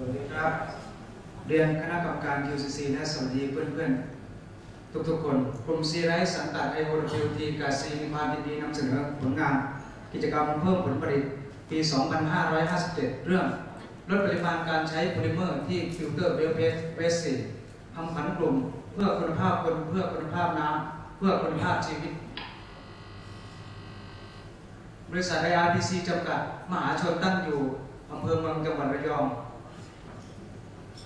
วัสดีครับ เรียนคณะกรรมการ QCC และสวัสดีเพื่อนๆ ทุกๆคนกลุ่มซีไรส์สังกัด IOWT กาซีมีความยินดีนำเสนอผลงาน กิจกรรมเพิ่มผลผลิตปี 2557 เรื่องลดปริมาณการใช้โพลิเมอร์ที่ฟิลเตอร์เวลเพสเวสซีทำผันกลุ่ม เพื่อคุณภาพคนเพื่อคุณภาพน้ำเพื่อคุณภาพชีวิต บริษัท IRPC จำกัด มหาชนตั้งอยู่อำเภอเมืองจังหวัดระยอง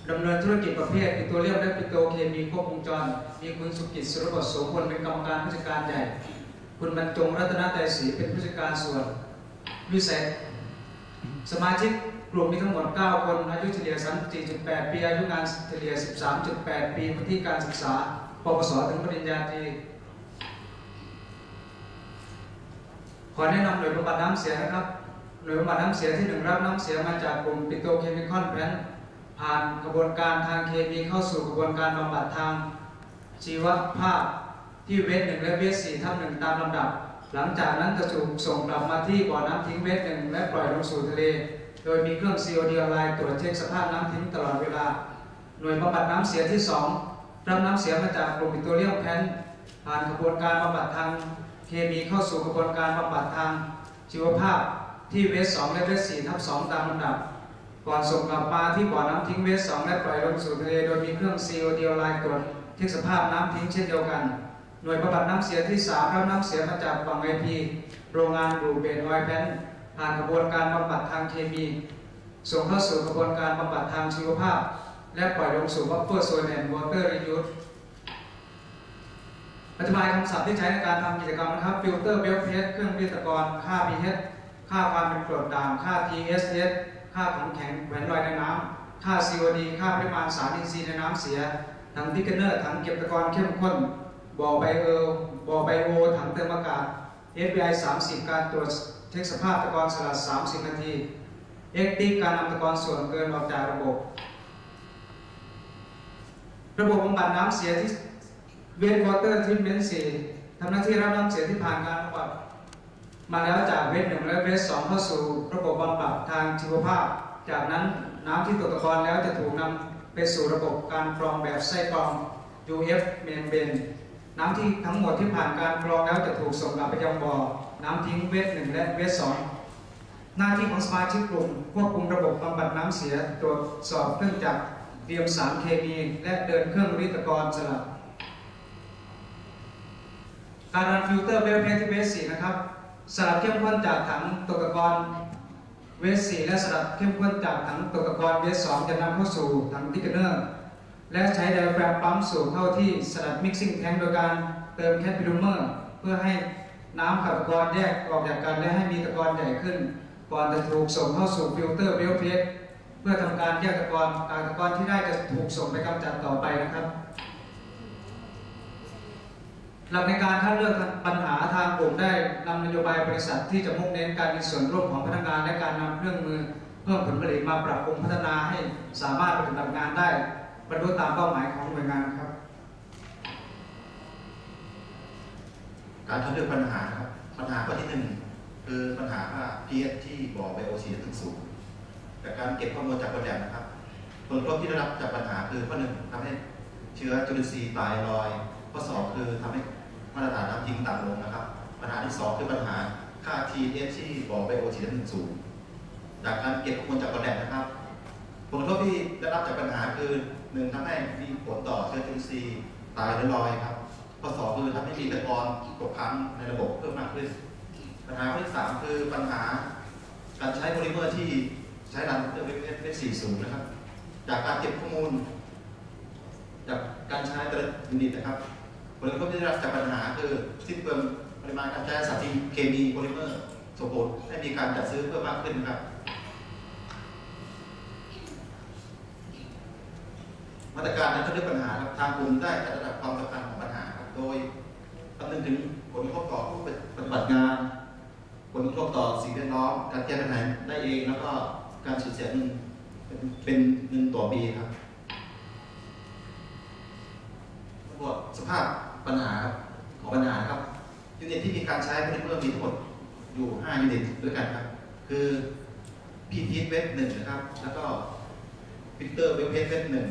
ดำเนินธุรกิจประเภทปิโตรเลียมและปิโตรเคมีครบวงจร มีคุณสุกิจสุรบทโสพลเป็นกรรมการผู้จัดการใหญ่ คุณบรรจงรัตนไตรศรีเป็นผู้จัดการส่วนวิเศษสมาชิกกลุ่มมีทั้งหมด 9 คน อายุเฉลี่ย 34.8 ปี อายุงานเฉลี่ย 13.8 ปีพื้นที่การศึกษาปวสถึงปริญญาตรี ขอแนะนำหน่วยบำบัดน้ำเสียนะครับ หน่วยบำบัดน้ำเสียที่หนึ่งรับน้ำเสียมาจากกลุ่มปิโตรเคมีคอนแพน ผ่านกระบวนการทางเคมีเข้าสู่กระบวนการบำบัดทางชีวภาพที่เวทหนึ่งและเวทสี่ทับหนึ่งตามลำดับ หลังจากนั้นจะถูกส่งกลับมาที่บ่อน้ำทิ้งเวทหนึ่งและปล่อยลงสู่ทะเล โดยมีเครื่อง COD ออนไลน์ตรวจเช็คสภาพน้ำทิ้งตลอดเวลา หน่วยบำบัดน้ำเสียที่สองรับน้ำเสียมาจากกลุ่มปิโตรเลียมแพนผ่านกระบวนการบำบัดทางเคมีเข้าสู่กระบวนการบำบัดทางชีวภาพที่เวทส2และเวทส4ทับ2ตามลำดับ ก่อนส่งกลับมาที่บ่อน้ำทิ้งเวส2และปล่อยลงสู่ทะเลโดยมีเครื่อง COD ออนไลน์ตรวจเช็คสภาพน้ำทิ้งเช่นเดียวกัน หน่วยบำบัดน้ำเสียที่3รับน้ำเสียมาจากฝั่งไอพีโรงงานดูเบนออยแพนผ่านกระบวนการบำบัดทางเคมีส่งเข้าสู่กระบวนการบำบัดทางชีวภาพ และปล่อยลงสู่วัฟเฟอร์โซนแอนด์วอเตอร์รียูสอธิบายคำศัพท์ที่ใช้ในการทำกิจกรรมนะครับฟิลเตอร์เบลเพสเครื่องวิทยากรค่า pH ค่าความเป็นกรดด่างค่า TSS ค่าของแข็งแหวนลอยในน้ำค่า COD ค่าปริมาณสารอินทรีย์ในน้ำเสียถังทิกเกอร์เนอร์ถังเก็บตะกอนเข้มข้นบ่อไบเออบ่อไบโอถังเติมอากาศ FBI 30 การตรวจเช็คสภาพตะกอนสลัด 30 นาทีเอ็กติการนำตะกอนส่วนเกินออกจากระบบ ระบบบำบัดน้ำเสียที่เวทวอเตอร์ทรีทเมนต์สีทำหน้าที่รับน้ำเสียที่ผ่านการบำบัด มาแล้วจากเวทหนึ่งและเวทสองเข้าสู่ระบบบำบัดทางชีวภาพ จากนั้นน้ำที่ตกตะกอนแล้วจะถูกนำไปสู่ระบบการกรองแบบไส้กรอง UF เมนเบนน้ำที่ทั้งหมดที่ผ่านการกรองแล้วจะถูกส่งกลับไปยังบ่อ น้ำทิ้งเวทหนึ่งและเวทสองหน้าที่ของสมาชิกกลุ่มควบคุมระบบบำบัดน้ำเสียตรวจสอบเครื่องจักรเตรียมสารเคมีและเดินเครื่องริตะกอนสลับการรันฟิลเตอร์เวลเพสที่เวสสี่นะครับ สลับเข้มข้นจากถังตกตะกอนเวสสี่และสลับเข้มข้นจากถังตกตะกอนเวสสองจะนำเข้าสู่ถังทิกเกอร์เนอร์และใช้ไดอะแฟรมปั๊มสูบเข้าที่สลัดมิกซิ่งแทงโดยการเติมแคปปิลูเมอร์เพื่อให้น้ำกับตะกอนแยกออกจากกันและให้มีตะกอนใหญ่ขึ้นก่อนจะถูกส่งเข้าสู่ฟิลเตอร์เวลเพสเพื่อทำการแยกตะกอนกากตะกอนที่ได้จะถูกส่งไปกำจัดต่อไปนะครับ หลักในการคัดเลือกปัญหาทางกลุ่มได้นำนโยบายบริษัทที่จะมุ่งเน้นการมีส่วนร่วมของพนักงาน และการนำเครื่องมือเพิ่มผลผลิตมาปรับปรุงพัฒนาให้สามารถปฏิบัติงานได้บรรลุตามเป้าหมายของหน่วยงานครับ การคัดเลือกปัญหาครับปัญหาข้อที่หนึ่งคือปัญหาว่า pH ที่บ่อไบโอซีถึงสูงจากการเก็บข้อมูลจากคนแลบนะครับ ผลกระทบที่ได้รับจากปัญหาคือข้อหนึ่งทำให้เชื้อจุลินทรีย์ตายลอย ข้อสองคือทำให้ มาตรฐานน้ำทิ้งต่ำลงนะครับ ปัญหาที่สองคือปัญหาค่า TS ที่บ่อไบโอซีถึงสูงจากการเก็บข้อมูลจากคอนแลบนะครับผลกระทบที่ได้รับจากปัญหาคือหนึ่งทำให้มีผลต่อเชื้อจุลินทรีย์ตายหรือลอยครับข้อสองคือทำให้มีตะกอนตกค้างในระบบเพิ่มมากขึ้น ปัญหาข้อที่สามคือปัญหาการใช้โพลิเมอร์ที่ใช้รันเวฟเวฟสี่ศูนย์นะครับ จากการเก็บข้อมูล จากการใช้แต่ละยูนิตนะครับ ลกระทบที่ได้รับจากปัญหาคือสิ้นเปลืองปริมาณการใช้สารเคมีโพลิเมอร์ส่งผลให้มีการจัดซื้อเพิ่มมากขึ้นครับ มาตรการในการเลือกปัญหาครับทางกลุ่มได้จัดระดับความสำคัญของปัญหาครับโดยคำนึงถึงผลกระทบต่อผู้ปฏิบัติงาน ผลกระทบต่อสิ่งแวดล้อมการแก้ปัญหาได้เองแล้วก็การสูญเสียเงินเป็นเป็นเงินต่อปีครับสภาพ ปัญหาครับของปัญหาครับยูนิตที่มีการใช้โพลิเมอมีทั้งหมดอยู่ 5 ยูนิตด้วยกันครับ คือพีทีเวฟหนึ่งนะครับ แล้วก็พิมพ์เตอร์เว็บเพจเว็บหนึ่ง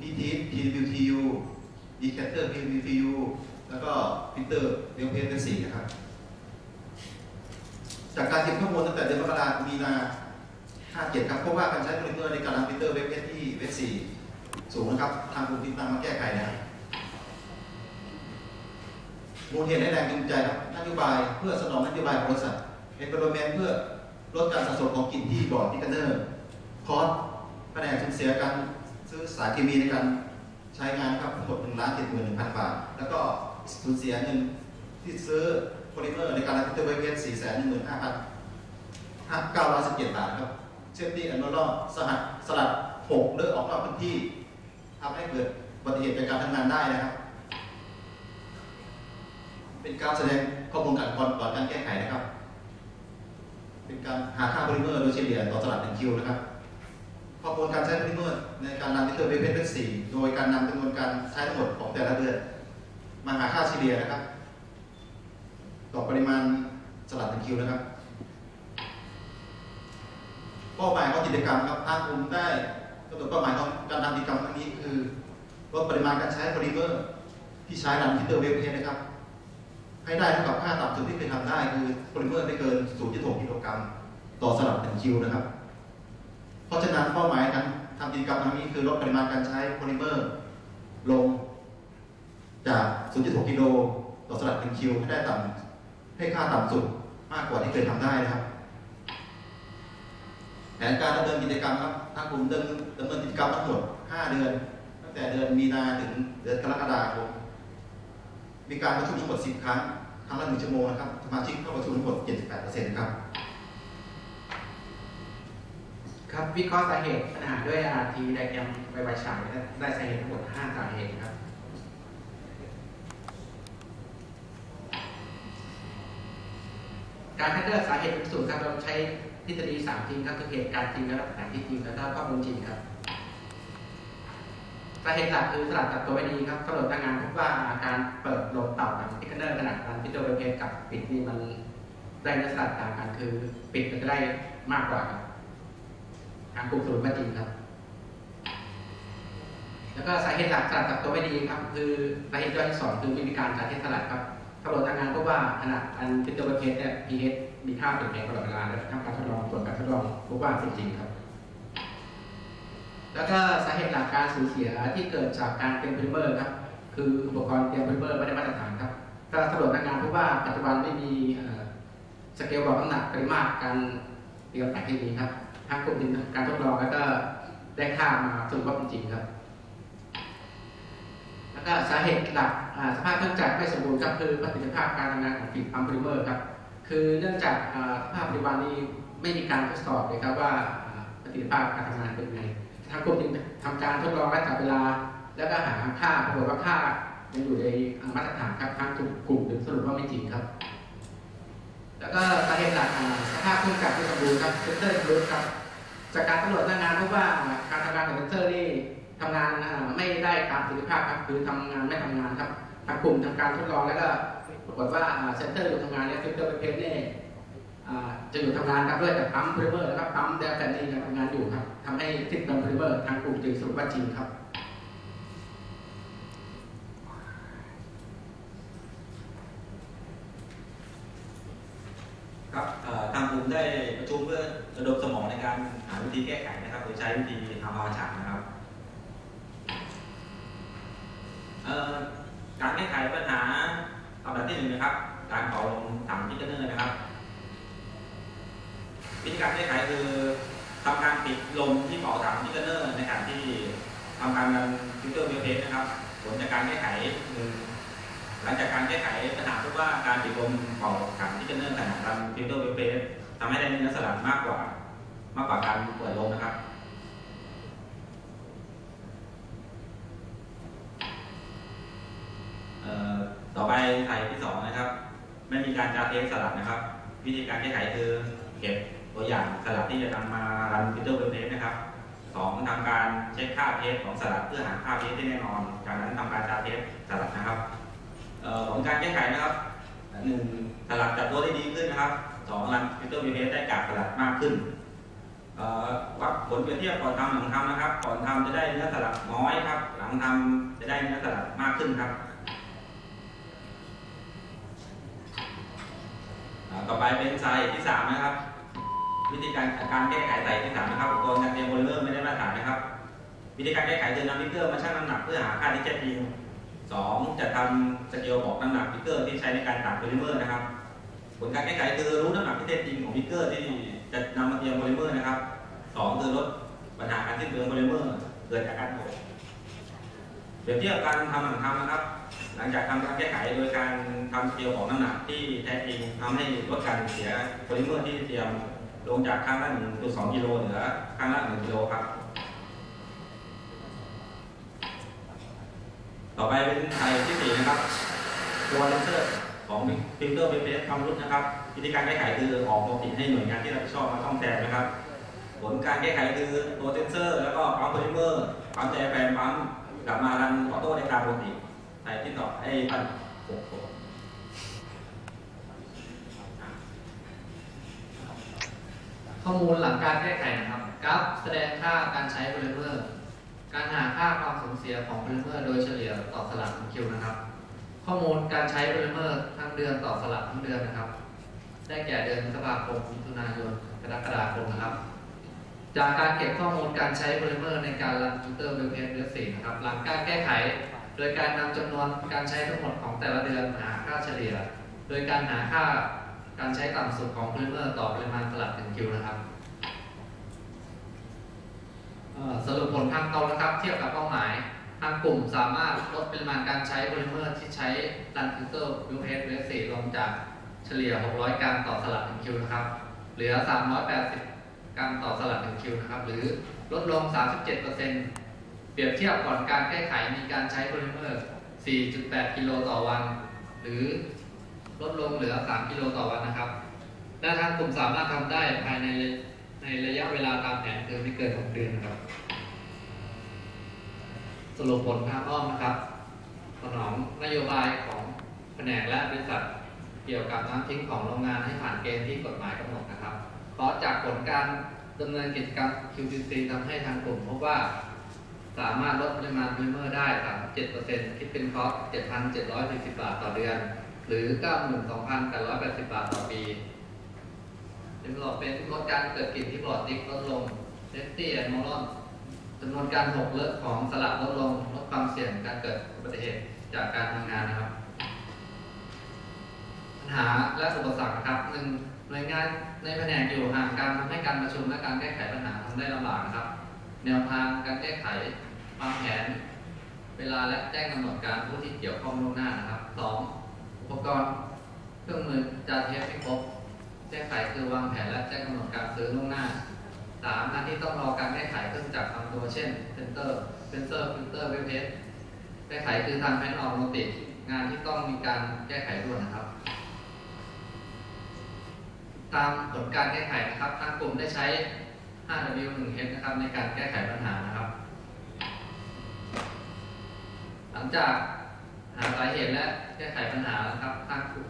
นิทิส PWTU ดีแคตเตอร์ PWTU แล้วก็พิมพ์เตอร์เว็บเพจเว็บสี่นะครับ จากการเก็บข้อมูลตั้งแต่เดือนมกราคมมีนา57ครับเพราะว่าการใช้โพลิเมอร์ในการรันพิมพ์เตอร์เว็บเพจที่เว็บสี่สูงนะครับ ทางกลุ่มติดตามมาแก้ไขนะครับ มูลเหตุและแรงจูงใจครับนโยบายเพื่อสนองนโยบายของบริษัท environment เพื่อลดการสะสมของกลิ่นที่บอที่กันเนอร์คอสแผนกสูญเสียการซื้อสารเคมีในการใช้งานครับทั้งหมด1ล้าน7 1 0 0 0บาท แล้วก็สูญเสียเงินที่ซื้อโพลิเมอร์ในการรันพิเตอร์ไวเพส4 1 5 5 917บเจ็ดบาทครับเซฟตี้แอนด์ลสหัสสลัดหกเลือกออกนอกพื้นที่ทำให้เกิดอุบัติเหตุในการทำงานได้นะครับ เป็นการแสดงข้อมูลการก่อนก่อนการแก้ไขนะครับ เป็นการหาค่าโพลิเมอร์โดยเฉลี่ยต่อสลัด1คิวนะครับ ข้อมูลการใช้โพลิเมอร์ในการรันมิเตอร์เวฟเพชรสี่โดยการนำจำนวนการใช้ทั้งหมดของแต่ละเดือนมาหาค่าเฉลี่ยนะครับ ต่อปริมาณสลัด1คิวนะครับเป้าหมายของกิจกรรมครับทางกลุ่มได้กำหนดเป้าหมายของการทำกิจกรรมครั้งนี้คือลดปริมาณการใช้โพลิเมอร์ที่ใช้รันมิเตอร์เวฟเพชรนะครับ ให้ได้เท่ากับค่าต่ำสุดที่เคยทำได้คือโพลิเมอร์ไม่เกิน 0.6กิโลกรัมต่อสลับ1คิวนะครับ เพราะฉะนั้นเป้าหมายการทำกิจกรรมครั้งนี้คือลดปริมาณการใช้โพลิเมอร์ลงจาก 0.6 กิโลต่อสลับ1คิวให้ได้ต่ำให้ค่าต่ำสุดมากกว่าที่เคยทำได้นะครับ แผนการดำเนินกิจกรรมครับทางกลุ่มดำเนินกิจกรรมทั้งหมด 5 เดือน ตั้งแต่เดือนมีนาถึงเดือนกรกฎาคม มีการประชุมทั้งหมด 10 ครั้ง ครั้งละ1ชั่วโมงนะครับ สมาชิกเข้าประชุมทั้งหมด 78%ครับ ครับวิเคราะห์สาเหตุปัญหาด้วย RT ไดแกรมไวไวฉายได้สาเหตุทั้งหมด 5 สาเหตุครับ การคัดเลือกสาเหตุสูตรครับเราใช้ทฤษฎี3จริงครับคือเหตุการณ์จริงแล้วก็แผนที่จริงแล้วก็ข้อมูลจริงครับ สาเหตุหลักคือสลัดตัดตัวไม่ดีครับตำรวจทางงานพบว่าการเปิดโหลดเต่ากับพิกเนอร์ขนาดการพิจารณาเพกับปิดนี่มันได้นื้อสลัดต่างกันคือ ปิดมันจะได้มากกว่าครับทางกลุ่มสรุปว่จริงครับ แล้วก็สาเหตุหลักสลัดตัดตัวไม่ดีครับ คือสาเหตุย่อยที่สองคือไม่มีการสาธิตสลัดครับตำรวจทางงานพบว่าขณะอันพิจารณาเพเนี่ย pH มีค่าเปลี่ยนแปลงตลอดเวลาและทำการทดลองผลการทดลองพบว่าเป็นจริงครับ แล้วก็สาเหตุหลักการสูญเสียที่เกิดจากการเตรียมพลิเมอร์ครับ คืออุปกรณ์เตรียมพลิเมอร์ไม่ได้มาตรฐานครับก็ตำรวจทางงานพบว่าปัจจุบันไม่มีสเกลบอกน้ำหนักปริมาตรการเตรียมแต่งที่นี้ครับทางกลุ่มการทดลองแล้วก็ได้ค่ามาสรุปว่าเป็นจริงครับ แล้วก็สาเหตุหลักสภาพเครื่องจักรไม่สมบูรณ์ครับคือประสิทธิภาพการทำงานของฟิล์มปั๊มพลิเมอร์ครับคือเนื่องจากสภาพปัจจุบันนี้ไม่มีการทดสอบเลยครับว่าอ่าประสิทธิภาพการทำงานเป็นไง ทางกลุ่มจึงทำการทดลองและจับเวลา แล้วก็หาค่าปรากฏว่าค่ายังอยู่ในมาตรฐานครับทางกลุ่มกลุ่มถึงสรุปว่าไม่จริงครับ แล้วก็สาเหตุหลักอ่าสภาพเครื่องจักรไม่สมบูรณ์ครับเซนเซอร์รูทครับ จากการตรวจหน้างานพบว่าการทำงานของเซนเซอร์นี่ทำงานอ่าไม่ได้ตามประสิทธิภาพครับคือทำงานไม่ทำงานครับทางกลุ่มทำการทดลองแล้วก็ปรากฏว่าเซนเซอร์อยู่ทำงานเนี่ยฟิลเตอร์เป็นเพจเนี่ย จะอยู่ทำงานครับด้วยแต่ปั๊มพลิเมอร์แล้วก็ปั๊มเดลแฟนนี่ยังทำงานอยู่ครับทำให้ติดดัมพลิเมอร์ทางกลุ่มจึงสรุปว่าจริงครับเอ่อทางกลุ่มได้ประชุมเพื่อระดมสมองในการหาวิธีแก้ไขนะครับ โดยใช้วิธีทำภาวฉากนะครับเอ่อการแก้ไขปัญหาลำดับที่หนึ่งนะครับ การเป่าลมถังพิจเนอร์นะครับ วิธีการแก้ไขคือทำการปิดลมที่เป่าถังพิจเนอร์ในขณะที่ทำการรันฟิลเตอร์เบลเพสนะครับ ผลจากการแก้ไขหนึ่ง หลังจากการแก้ไขปัญหาพบว่าการปิดลมเป่าถังที่จะเนื่องขณะรันฟิลเตอร์เวเฟสทำให้ได้เนื้อสลัดมากกว่ามากกว่าการเปิดลมนะครับต่อไปไถ่ายที่สองนะครับ ไม่มีการจาเทสสลัดนะครับ วิธีการแก้ไขคือเก็บตัวอย่างสลัดที่จะนำมารันฟิลเตอร์เวเฟสนะครับสองทำการเช็คค่าเพสของสลัดเพื่อหาค่าเพสที่แน่นอน จากนั้นทำการจาเทสสลัดนะครับ ผลการแก้ไขนะครับหนึ่งสลัดจับตัวได้ดีขึ้นนะครับสองรันฟิลเตอร์วีเได้กากสลัดมากขึ้นวัดผลเปรียบเทียบก่อนทำหลังทำนะครับ ก่อนทำจะได้เนื้อสลัดน้อยครับ หลังทำจะได้เนื้อสลัดมากขึ้นครับ ต่อไปเป็นไซส์ที่สามนะครับ วิธีการการแก้ไขไซส์ที่สามนะครับอุปกรณ์การเตรียมโพลิเมอร์ไม่ได้มาตรฐานนะครับ วิธีการแก้ไขคือนำพิเกอร์มาชั่งน้ำหนักเพื่อหาค่าที่แท้จริง สองจะทำสเกลบอกน้ำหนักพิกเกอร์ที่ใช้ในการตัดโพลิเมอร์นะครับ ผลการแก้ไขคือรู้น้ำหนักที่แท้จริงของพิกเกอร์ที่จะนำมาเตรียมโพลิเมอร์นะครับสองคือลดปัญหาการสิ้นเปลืองโพลิเมอร์เกิดจากการโผล่เปรียบเทียบการทำหลังทำนะครับ หลังจากทำการแก้ไขโดยการทำสเกลของน้ำหนักที่แท้จริงทำให้ลดการเสียโพลิเมอร์ที่เตรียมลงจากข้างละ1.2กิโลเหลือข้างละ1กิโลครับ ต่อไปเป็นไทยที่สี่นะครับตัวเลนเซอร์ของฟิลเตอร์เบเบสคำรุดนะครับ วิธีการแก้ไขคือออกโนติให้หน่วยงานที่รับผิดชอบมาซ่อมแซมนะครับ ผลการแก้ไขคือตัวเซนเซอร์ แล้วก็ปั๊มโพลิเมอร์ปั๊มใจแฟนปั๊มกลับมารันออโต้ในตามปกติใส่ที่ต่อให้พันหกข้อมูลหลังการแก้ไขนะครับ กราฟแสดงค่าการใช้โพลิเมอร์ การหาค่าความสูญเสียของโพลิเมอร์โดยเฉลี่ยต่อสลับของคิวนะครับ ข้อมูลการใช้โพลิเมอร์ทั้งเดือนต่อสลับทั้งเดือนนะครับ ได้แก่เดือนพฤษภาคมมิถุนายนกรกฎาคมนะครับ จากการเก็บข้อมูลการใช้โพลิเมอร์ในการรันฟิลเตอร์เวลเพสเดือนสี่นะครับ หลังการแก้ไข โดยการนำจำนวนการใช้ทั้งหมดของแต่ละเดือนหาค่าเฉลี่ย โดยการหาค่าการใช้ต่ำสุดของโพลิเมอร์ต่อปริมาณสลับ1คิวนะครับ สรุปผลทางตรงนะครับ เทียบกับเป้าหมาย ทางกลุ่มสามารถลดปริมาณการใช้โพลิเมอร์ที่ใช้รันฟิลเตอร์วิวเพสเวสลงจากเฉลี่ย 600 กรัมต่อสลับ1คิวนะครับ เหลือ 380 กรัมต่อสลับ1คิวนะครับ หรือลดลง 37%เปรียบเทียบก่อนการแก้ไขมีการใช้โพลิเมอร์ 4.8 กิโลต่อวัน หรือลดลงเหลือ 3 กิโลต่อวันนะครับและทางกลุ่มสามารถทำได้ภายใน ในระยะเวลาตามแผนคือไม่เกิน6เดือนนะครับสรุปผลทางอ้อมนะครับ สนองนโยบายของแผนกและบริษัทเกี่ยวกับน้ำทิ้งของโรงงานให้ผ่านเกณฑ์ที่กฎหมายกำหนดนะครับ เพราะจากผลการดำเนินกิจกรรม QCC ทำให้ทางกลุ่มพบว่า สามารถลดปริมาณพิเมอร์ได้ 37%คิดเป็นคอส7,740 บาทต่อเดือน หรือ 92,880 บาทต่อปี เป็นหลดเป็นลดการเกิดกลิ่นที่ปลอดติ๊กลดลงเซฟตี้แอนด์มอลอนจำนวนการหกเลอะของสลับลดลงลดความเสี่ยงการเกิดอุบัติเหตุจากการทำงานนะครับ ปัญหาและอุปสรรคนะครับหนึ่งหน่วยงานในแผนกอยู่ห่างกันทำให้การประชุมและการแก้ไขปัญหาทำได้ลำบากนะครับ แนวทางการแก้ไขวางแผน เวลาและแจ้งกำหนดการผู้ที่เกี่ยวข้องล่วงหน้านะครับสองอุปกรณ์เครื่องมือจาเทปไม่ครบ แก้ไขคือวางแผนและแจ้งกำหนดการซื้อล่วงหน้าสามงานที่ต้องรอการแก้ไขเครื่องจักรบางตัวเช่นเซนเตอร์เซนเซอร์ฟิลเตอร์เวฟเพสแก้ไขคือทางแพนออกโนติงานที่ต้องมีการแก้ไขด่วนนะครับ ตามผลการแก้ไขนะครับทางกลุ่มได้ใช้ 5W1H นะครับในการแก้ไขปัญหานะครับ หลังจากหาสาเหตุและแก้ไขปัญหานะครับทางกลุ่ม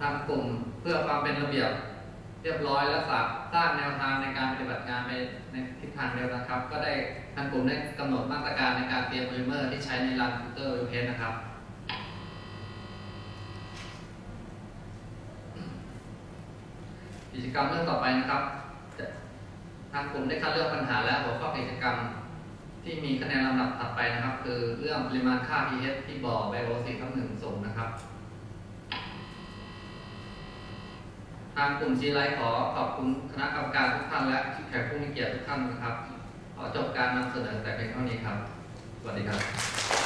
ทางกลุ่ม พื่อความเป็นระเบียบเรียบร้อยและสร้างสร้างแนวทางในการปฏิบัติงานไปในทิศทางเดียวกันครับ ก็ได้ทางกลุ่มได้กำหนดมาตรการในการเตรียมโพลิเมอร์ที่ใช้ในรันฟิลเตอร์วิวเพสนะครับกิจกรรมเรื่องต่อไปนะครับ ทางกลุ่มได้คัดเลือกปัญหาและหัวข้อกิจกรรมที่มีคะแนนลำดับถัดไปนะครับ คือเรื่องปริมาณค่า pH ที่บ่อไบโอซีทับหนึ่งสูงนะครับ ทางกลุ่มซีไลท์ขอขอบคุณคณะกรรมการทุกท่านและแขกผู้มีเกียรติทุกท่านนะครับ ขอจบการนำเสนอแต่เพียงเท่านี้ครับ สวัสดีครับ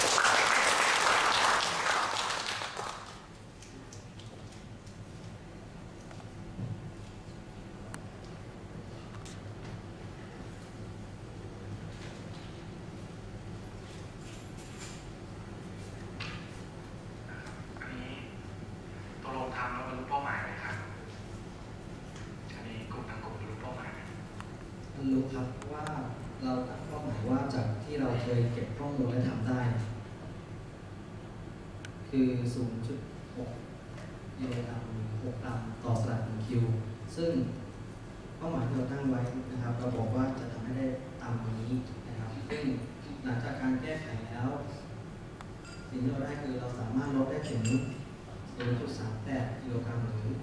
คุณรู้ครับว่าเราตั้งเป้าหมายว่าจากที่เราเคยเก็บข้อมูลและทำได้ คือ 0.6กิโลกรัมหกตันต่อสลัดงคิว ซึ่งเป้าหมายที่เราตั้งไว้นะครับ เราบอกว่าจะทำให้ได้ตามนี้นะครับซึ่งหลังจากการแก้ไขแล้ว สิ่งที่เราได้คือเราสามารถลดได้ถึง 0.38กิโลกรัมหรือ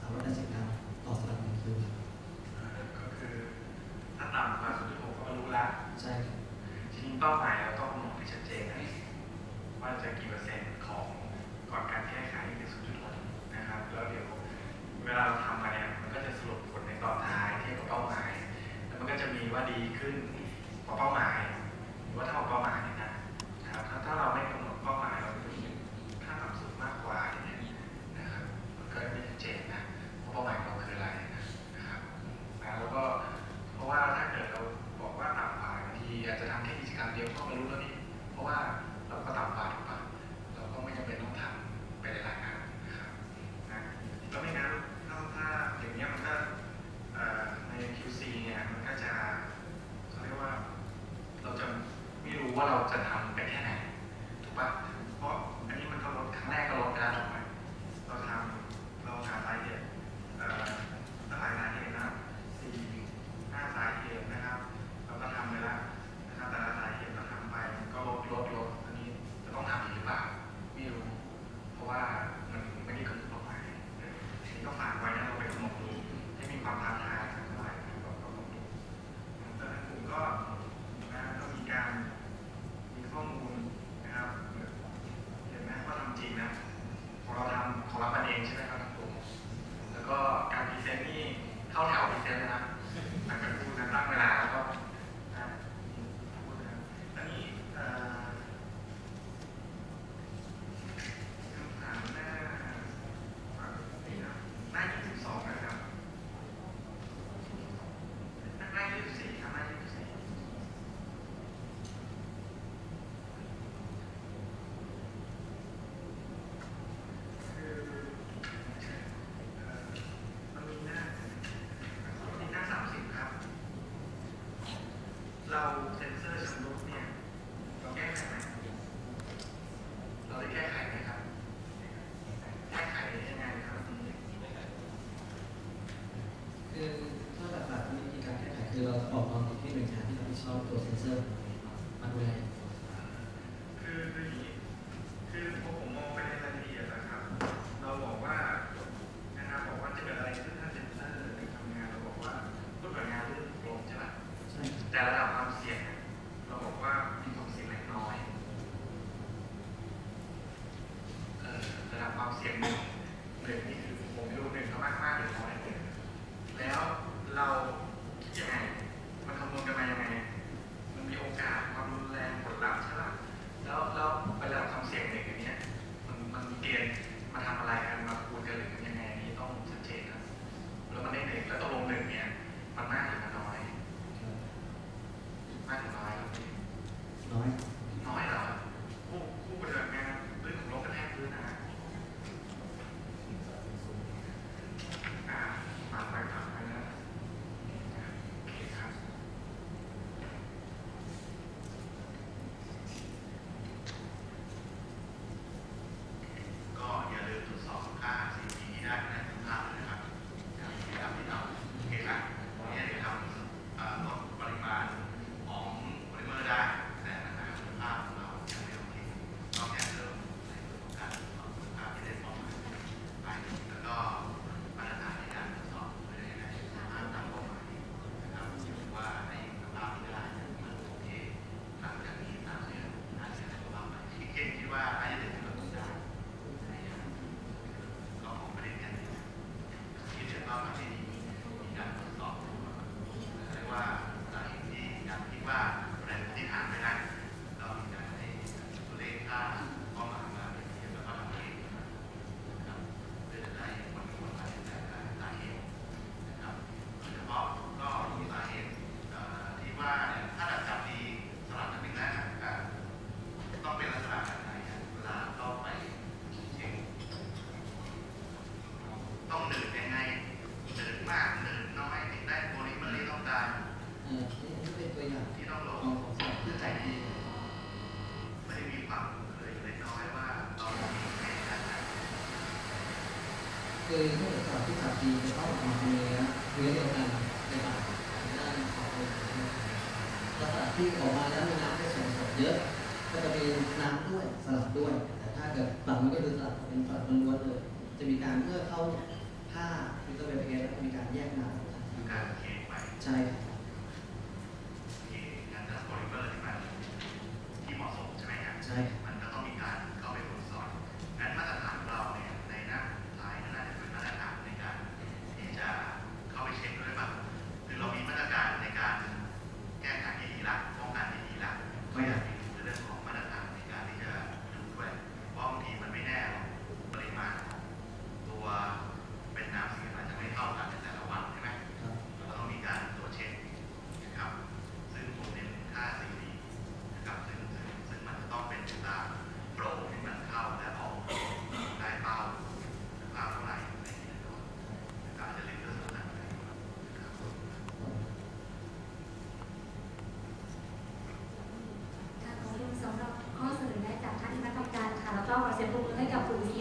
380กรัมต่อสลัด1คิวครั ต่ำกว่า0.6ก็รู้ละใช่ครับทีนี้เป้าหมายเราต้องกำหนดให้ชัดเจนนะว่าจะกี่เปอร์เซ็นต์ของก่อนการแก้ไขคือ0.6นะครับแล้วเดี๋ยวเวลาเราทำมาเนี่ยมันก็จะสรุปผลในตอนท้ายเทียบกับเป้าหมาย แล้วมันก็จะมีว่าดีขึ้นกว่าเป้าหมาย หรือว่าเท่ากับเป้าหมาย เราเซนเซอร์ชำรุดเนี่ยเราแก้ไขไหมเราได้แก้ไขไหมครับ แก้ไขยังไงครับคือถ้าหลักๆวิธีการแก้ไขคือเราออกความคิดที่หน่วยงานที่รับผิดชอบตัวเซ็นเซอร์มาดูแล มันก็จะสลับเป็นฝาดล้วนๆเลย จะมีการเพื่อเข้าผ้าพิซซ่าเบเพ็แล้วมีการแยกน้ำการเทไปใช่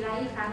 来一盘